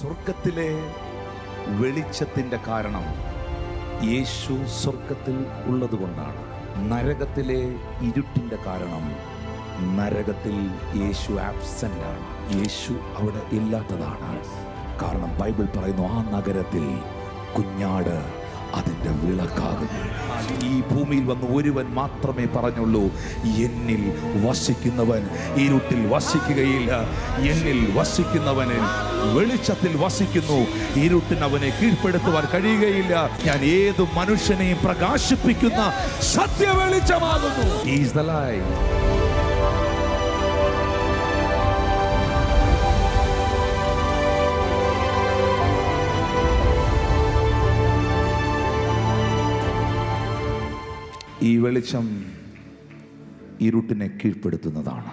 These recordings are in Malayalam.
സ്വർഗത്തിലെ വെളിച്ചത്തിന്റെ കാരണം യേശു സ്വർഗത്തിൽ ഉള്ളതുകൊണ്ടാണ്. നരകത്തിലെ ഇരുട്ടിന്റെ കാരണം നരകത്തിൽ യേശു ആബ്സെന്റ് ആണ്. യേശു അവിടെ ഇല്ലാത്തതാണ്. കാരണം ബൈബിൾ പറയുന്നു ആ നഗരത്തിൽ കുഞ്ഞാട് അതിന്റെ വിളക്കാകുന്നു. ഈ ഭൂമിയിൽ വന്ന് ഒരുവൻ മാത്രമേ പറഞ്ഞുള്ളൂ എന്നിൽ വസിക്കുന്നവൻ ഇരുട്ടിൽ വസിക്കുകയില്ല. എന്നിൽ വസിക്കുന്നവന് വെളിച്ചത്തിൽ വസിക്കുന്നു. ഇരുട്ടിന് അവനെ കീഴ്പ്പെടുത്തുവാൻ കഴിയുകയില്ല. ഞാൻ ഏത് മനുഷ്യനെയും പ്രകാശിപ്പിക്കുന്ന സത്യ വെളിച്ചമാകുന്നു ഈസ് ദ ലൈറ്റ് ഈ വെളിച്ചം ഇരുട്ടിനെ കീഴ്പ്പെടുത്തുന്നതാണ്.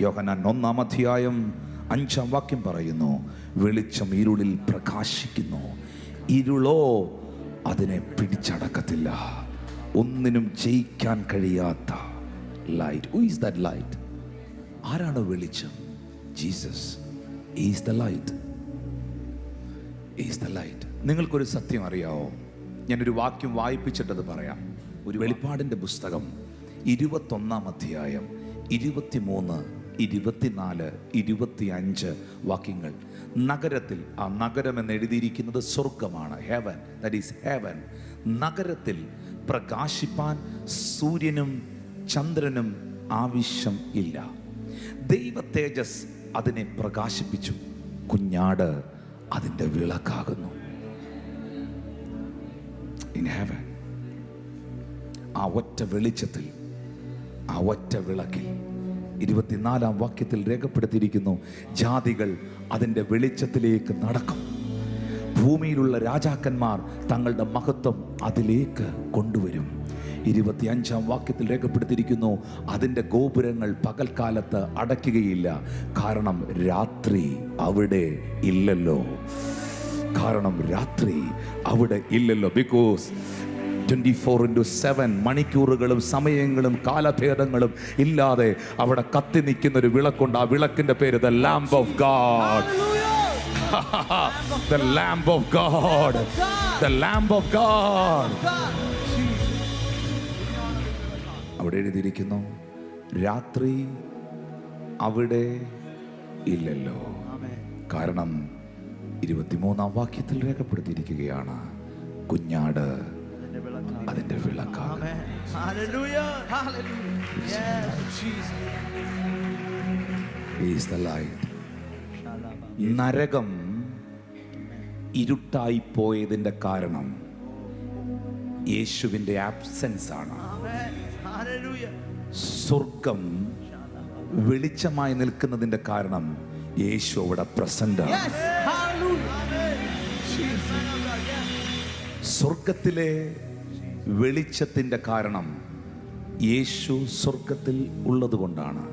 യോഹന്നാൻ ഒന്നാം അധ്യായം അഞ്ചാം വാക്യം പറയുന്നു വെളിച്ചം ഇരുളിൽ പ്രകാശിക്കുന്നു. ഇരുളോ അതിനെ പിടിച്ചടക്കത്തില്ല. ഒന്നിനും ജയിക്കാൻ കഴിയാത്ത light who is that light ആരാണ് വെളിച്ചം? Jesus is the light is the light നിങ്ങൾക്കൊരു സത്യം അറിയാവോ? ഞാനൊരു വാക്യം വായിപ്പിച്ചിട്ടത് പറയാം. ഒരു വെളിപ്പാടിന്റെ പുസ്തകം ഇരുപത്തൊന്നാം അധ്യായം ഇരുപത്തിമൂന്ന് ഇരുപത്തിനാല് ഇരുപത്തിയഞ്ച് വാക്യങ്ങൾ. നഗരത്തിൽ ആ നഗരം എന്ന് എഴുതിയിരിക്കുന്നത് സ്വർഗമാണ് ഹെവൻ ദറ്റ് ഈസ് ഹെവൻ നഗരത്തിൽ പ്രകാശിപ്പാൻ സൂര്യനും ചന്ദ്രനും ആവശ്യം ഇല്ല. ദൈവ തേജസ് അതിനെ പ്രകാശിപ്പിച്ചു. കുഞ്ഞാട് അതിന്റെ വിളക്കാകുന്നു. ഇൻ ഹെവൻ ആ ഒറ്റ വെളിച്ചത്തിൽ ആ ഒറ്റ വിളക്കിൽ. ഇരുപത്തിനാലാം വാക്യത്തിൽ രേഖപ്പെടുത്തിയിരിക്കുന്നു ജാതികൾ അതിന്റെ വെളിച്ചത്തിലേക്ക് നടക്കും. ഭൂമിയിലുള്ള രാജാക്കന്മാർ തങ്ങളുടെ മഹത്വം അതിലേക്ക് കൊണ്ടുവരും. ഇരുപത്തിയഞ്ചാം വാക്യത്തിൽ രേഖപ്പെടുത്തിയിരിക്കുന്നു അതിന്റെ ഗോപുരങ്ങൾ പകൽക്കാലത്ത് അടയ്ക്കുകയില്ല കാരണം രാത്രി അവിടെ ഇല്ലല്ലോ. കാരണം രാത്രി അവിടെ ഇല്ലല്ലോ because twenty four into seven മണിക്കൂറുകളും സമയങ്ങളും കാലഭേദങ്ങളും ഇല്ലാതെ അവിടെ കത്തി നിൽക്കുന്ന ഒരു വിളക്കുണ്ട്. ആ വിളക്കിന്റെ പേര് the lamb of God the lamb of God the lamb of God അവിടെ എഴുതിയിരിക്കുന്നു രാത്രി അവിടെ ഇല്ലല്ലോ. കാരണം ഇരുപത്തിമൂന്നാം വാക്യത്തിൽ രേഖപ്പെടുത്തിയിരിക്കുകയാണ് കുഞ്ഞാട് അതിന്റെ വിളക്കാണ് Hallelujah. Hallelujah. Yes, Jesus. Is the light. നരകം ഇരുട്ടായി പോയതിന്റെ കാരണം യേശുവിന്റെ ആബ്സെൻസ് ആണ്. സ്വർഗം വെളിച്ചമായി നിൽക്കുന്നതിന്റെ കാരണം യേശു അവിടെ പ്രസന്റ് ആണ് Yes. Hallelujah. സ്വർഗത്തിലെ വെളിച്ചത്തിന്റെ കാരണം യേശു സ്വർഗത്തിൽ ഉള്ളതുകൊണ്ടാണ്.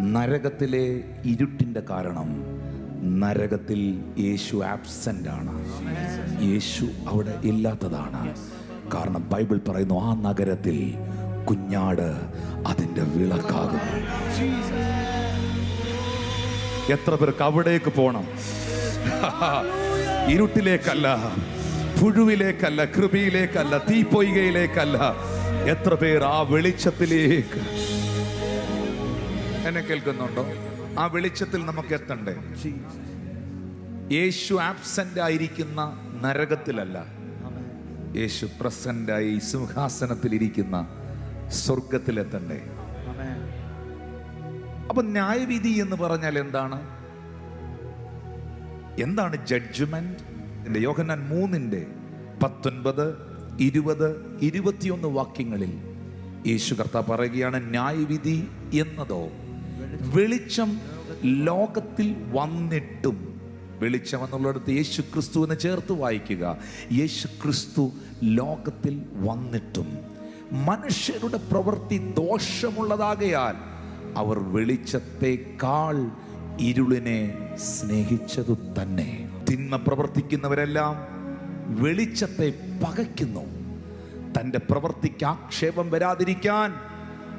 നരകത്തിലെ ഇരുട്ടിന്റെ കാരണം നരകത്തിൽ യേശു ആബ്സെന്റ് ആണ് യേശു അവിടെ ഇല്ലാത്തതാണ്. കാരണം ബൈബിൾ പറയുന്നു ആ നഗരത്തിൽ കുഞ്ഞാട് അതിന്റെ വിളക്കാകും എത്ര പേർക്ക് അവിടേക്ക് പോകണം ഇരുട്ടിലേക്കല്ല. പുഴുവിലേക്കല്ല കൃപയിലേക്കല്ല തീപ്പൊയ്കയിലേക്കല്ല. എത്ര പേർ ആ വെളിച്ചത്തിലേക്ക്? എന്നെ കേൾക്കുന്നുണ്ടോ? ആ വെളിച്ചത്തിൽ നമുക്ക് എത്തണ്ടേ? യേശു ആബ്സെന്റ് ആയിരിക്കുന്ന നരകത്തിലല്ല. യേശു പ്രസന്റായി സിംഹാസനത്തിൽ ഇരിക്കുന്ന സ്വർഗത്തിലെത്തണ്ടേ. അപ്പൊ ന്യായവിധി എന്ന് പറഞ്ഞാൽ എന്താണ്? എന്താണ് ജഡ്ജ്മെന്റ് എന്റെ യോഹന്നാൻ മൂന്നിന്റെ പത്തൊൻപത് ഇരുപത് ഇരുപത്തിയൊന്ന് വാക്യങ്ങളിൽ യേശു കർത്ത പറയുകയാണ് ന്യായവിധി എന്നതോ? വെളിച്ചം ലോകത്തിൽ വന്നിട്ടും വെളിച്ചം എന്നുള്ളിടത്ത് യേശു ക്രിസ്തു എന്ന് ചേർത്ത് വായിക്കുക. യേശു ക്രിസ്തു ലോകത്തിൽ വന്നിട്ടും മനുഷ്യരുടെ പ്രവൃത്തി ദോഷമുള്ളതാകയാൽ അവർ വെളിച്ചത്തെക്കാൾ ഇരുളിനെ സ്നേഹിച്ചതു തന്നെ. തിന്മ പ്രവർത്തിക്കുന്നവരെല്ലാം വെളിച്ചത്തെ പകയ്ക്കുന്നു. തന്റെ പ്രവർത്തിക്ക് ആക്ഷേപം വരാതിരിക്കാൻ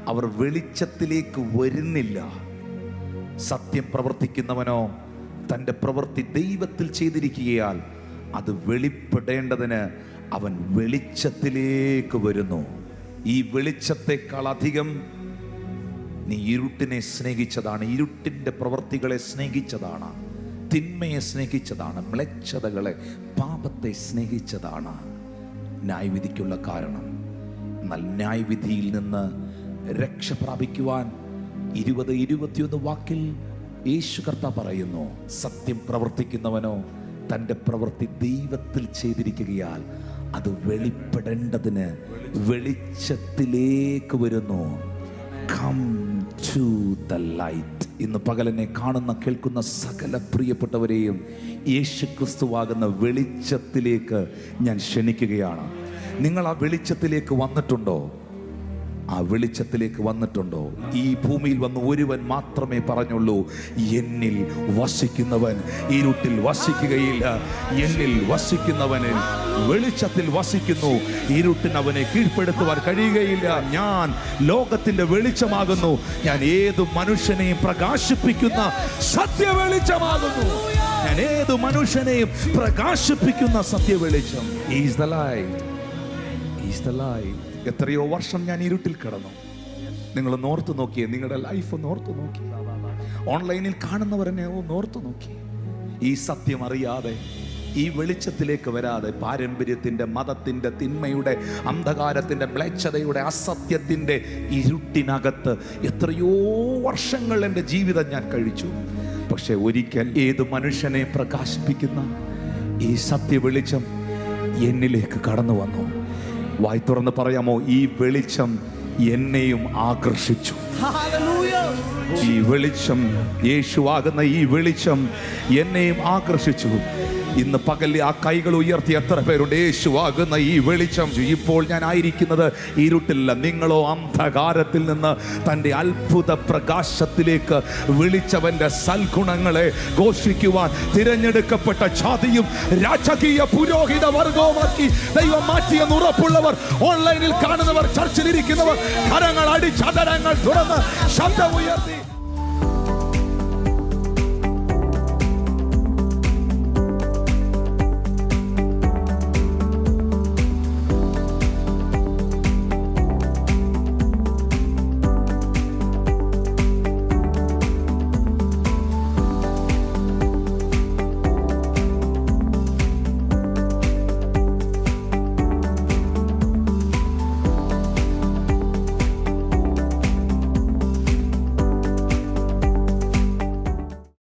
അവർ വെളിച്ചത്തിലേക്ക് വരുന്നില്ല. സത്യം പ്രവർത്തിക്കുന്നവനോ തന്റെ പ്രവൃത്തി ദൈവത്തിൽ ചെയ്തിരിക്കുകയാൽ അത് വെളിപ്പെടേണ്ടതിന് അവൻ വെളിച്ചത്തിലേക്ക് വരുന്നു. ഈ വെളിച്ചത്തെക്കാൾ അധികം നീ ഇരുട്ടിനെ സ്നേഹിച്ചതാണ് ഇരുട്ടിന്റെ പ്രവൃത്തികളെ സ്നേഹിച്ചതാണ് തിന്മയെ സ്നേഹിച്ചതാണ് മ്ലേച്ഛതകളെ പാപത്തെ സ്നേഹിച്ചതാണ്. ന്യായവിധിക്കുള്ള കാരണം എന്നാൽ ന്യായവിധിയിൽ നിന്ന് രക്ഷ പ്രാപിക്കുവാൻ ഇരുപത് ഇരുപത്തിയൊന്ന് വാക്കിൽ യേശു കർത്ത പറയുന്നു സത്യം പ്രവർത്തിക്കുന്നവനോ തന്റെ പ്രവൃത്തി ദൈവത്തിൽ ചെയ്തിരിക്കുകയാൽ അത് വെളിപ്പെടേണ്ടതിന് വെളിച്ചത്തിലേക്ക് വരുന്നു. കം ടു ദ ലൈറ്റ് ഇന്ന് പകലെന്നെ കാണുന്ന കേൾക്കുന്ന സകല പ്രിയപ്പെട്ടവരെയും യേശു ക്രിസ്തുവാകുന്ന വെളിച്ചത്തിലേക്ക് ഞാൻ ക്ഷണിക്കുകയാണ്. നിങ്ങൾ ആ വെളിച്ചത്തിലേക്ക് വന്നിട്ടുണ്ടോ? ആ വെളിച്ചത്തിലേക്ക് വന്നിട്ടുണ്ടോ? ഈ ഭൂമിയിൽ വന്ന് ഒരുവൻ മാത്രമേ പറഞ്ഞുള്ളൂ എന്നിൽ വസിക്കുന്നവൻ ഇരുട്ടിൽ വസിക്കുകയില്ല. എന്നിൽ വസിക്കുന്നവന് വെളിച്ചത്തിൽ വസിക്കുന്നു. ഇരുട്ടിന് അവനെ കീഴ്പ്പെടുത്തുവാൻ കഴിയുകയില്ല. ഞാൻ ലോകത്തിന്റെ വെളിച്ചമാകുന്നു. ഞാൻ ഏത് മനുഷ്യനെയും പ്രകാശിപ്പിക്കുന്ന സത്യവെളിച്ചമാകുന്നു. ഞാൻ ഏത് മനുഷ്യനെയും പ്രകാശിപ്പിക്കുന്ന സത്യവെളിച്ചം. Is the light is the light എത്രയോ വർഷം ഞാൻ ഇരുട്ടിൽ കിടന്നു. നിങ്ങൾ നോർത്ത് നോക്കിയേ നിങ്ങളുടെ ലൈഫ് നോർത്ത് നോക്കി ഓൺലൈനിൽ കാണുന്നവരെന്നെ നോർത്ത് നോക്കി ഈ സത്യം അറിയാതെ ഈ വെളിച്ചത്തിലേക്ക് വരാതെ പാരമ്പര്യത്തിന്റെ മതത്തിന്റെ തിന്മയുടെ അന്ധകാരത്തിന്റെ മ്ലേച്ഛതയുടെ അസത്യത്തിന്റെ ഇരുട്ടിനകത്ത് എത്രയോ വർഷങ്ങൾ എന്റെ ജീവിതം ഞാൻ കഴിച്ചു. പക്ഷെ ഒരിക്കൽ ഏത് മനുഷ്യനെ പ്രകാശിപ്പിക്കുന്ന ഈ സത്യ വെളിച്ചം എന്നിലേക്ക് കടന്നു വന്നു. വായി തുറന്ന് പറയാമോ ഈ വെളിച്ചം എന്നെയും ആകർഷിച്ചു. ഈ വെളിച്ചം യേശുവാകുന്ന ഈ വെളിച്ചം എന്നെയും ആകർഷിച്ചു. ഇന്ന് പകൽ ആ കൈകൾ ഉയർത്തി എത്ര പേരുണ്ട്? യേശുവാകുന്ന ഈ വെളിച്ചം. ഇപ്പോൾ ഞാൻ ആയിരിക്കുന്നത് ഇരുട്ടില്ല. നിങ്ങളോ അന്ധകാരത്തിൽ നിന്ന് തന്റെ അത്ഭുത പ്രകാശത്തിലേക്ക് വിളിച്ചവന്റെ സൽഗുണങ്ങളെ ഘോഷിക്കുവാൻ തിരഞ്ഞെടുക്കപ്പെട്ട ജാതിയും രാജകീയ പുരോഹിത വർഗവുമാക്കി ദൈവം മാറ്റിയെന്ന് ഉറപ്പുള്ളവർ ഓൺലൈനിൽ കാണുന്നവർ ചർച്ചിലിരിക്കുന്നവർ കരങ്ങൾ അടിച്ചതരങ്ങൾ തുറന്ന് ശബ്ദം ഉയർത്തി